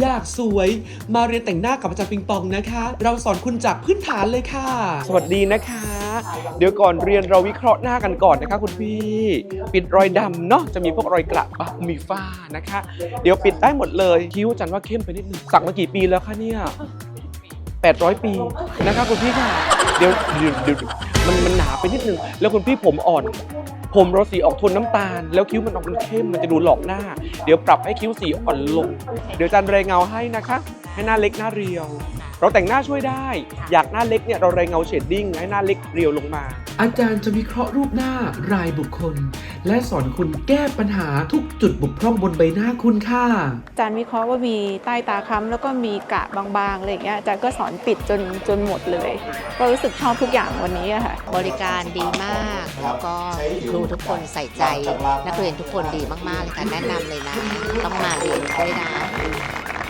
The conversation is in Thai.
อยากสวยมาเรียนแต่งหน้ากับอาจารย์ปิงปองนะคะ เราสอนคุณจากพื้นฐานเลยค่ะ สวัสดีนะคะ เดี๋ยวก่อนเรียนเราวิเคราะห์หน้ากันก่อนนะคะ คุณพี่ ปิดรอยดำเนาะจะมีพวกรอยกระบะมีฝ้านะคะ เดี๋ยวปิดได้หมดเลยคิ้วอาจันว่าเข้มไปนิดนึงสักมากี่ปีแล้วคะเนี่ย800 ปีนะคะคุณพี่ค่ะเดี๋ยวเดี๋ยวเดี๋ยวมันมันหนาไปนิดนึงแล้วคุณพี่ผมอ่อน ผมเราสีออกโทนน้ำตาล แล้วคิ้วมันออกเป็นเข้มมันจะดูหลอกหน้า เดี๋ยวปรับให้คิ้วสีอ่อนลง เดี๋ยวจันเรยเงาให้นะคะ ให้หน้าเล็กหน้าเรียว เราแต่งหน้าช่วยได้ อยากหน้าเล็กเนี่ยเราเรยเงาเชดดิ้งให้หน้าเล็กเรียวลงมา อาจารย์จะวิเคราะห์รูปหน้ารายบุคคล และสอนคุณแก้ปัญหาทุกจุดบกพร่องบนใบหน้าคุณค่ะ อาจารย์วิเคราะห์ว่ามีใต้ตาค้ำแล้วก็มีกระบางๆอะไรอย่างเงี้ยอาจารย์ก็สอนปิดจนจนหมดเลย ก็รู้สึกชอบทุกอย่างวันนี้อะค่ะ บริการดีมาก แล้วก็ครูทุกคนใส่ใจ นักเรียนทุกคนดีมากๆเลยค่ะแนะนำเลยนะ ต้องมาเรียนด้วยนะ